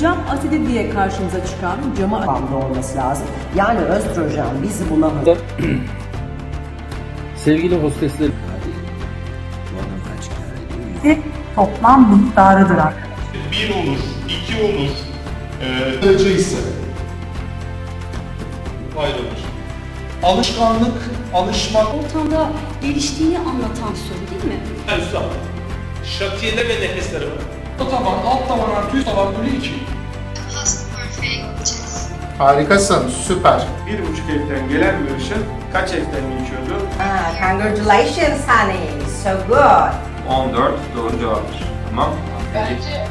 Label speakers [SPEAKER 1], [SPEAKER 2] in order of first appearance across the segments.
[SPEAKER 1] Cam asidi diye karşımıza çıkan cama
[SPEAKER 2] kıvamda olması lazım. Yani östrojen bizi buna
[SPEAKER 3] Sevgili hostesler
[SPEAKER 4] toplam miktarıdır arkadaşlar.
[SPEAKER 5] bir olur, iki olur, e, derece ise ayrılır. Alışkanlık, alışmak.
[SPEAKER 6] ortamda geliştiğini anlatan soru değil mi?
[SPEAKER 7] Üstad. Şatiyeler ve nefesleri var.
[SPEAKER 5] O taban, alt taban artı üst taban bölü 2.
[SPEAKER 8] Past perfect chess.
[SPEAKER 9] Harikasın, süper.
[SPEAKER 10] bir buçuk elften gelen bir ışın kaç elften geçiyordu?
[SPEAKER 2] Ah, congratulations honey, so good.
[SPEAKER 10] 14 doğru cevaptır. Tamam. Bence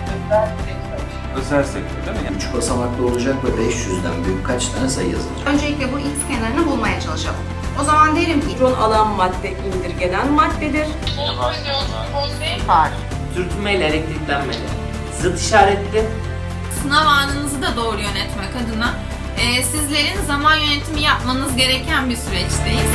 [SPEAKER 10] özel sektör değil mi?
[SPEAKER 11] 3 basamaklı olacak ve 500'den büyük kaç tane sayı yazılacak?
[SPEAKER 8] Öncelikle bu x kenarını bulmaya çalışalım. O zaman derim ki
[SPEAKER 1] nötron alan madde indirgenen maddedir.
[SPEAKER 12] Sürtünmeyle elektriklenmeli. Zıt işaretli.
[SPEAKER 13] sınav anınızı da doğru yönetmek adına e, sizlerin zaman yönetimi yapmanız gereken bir süreçteyiz.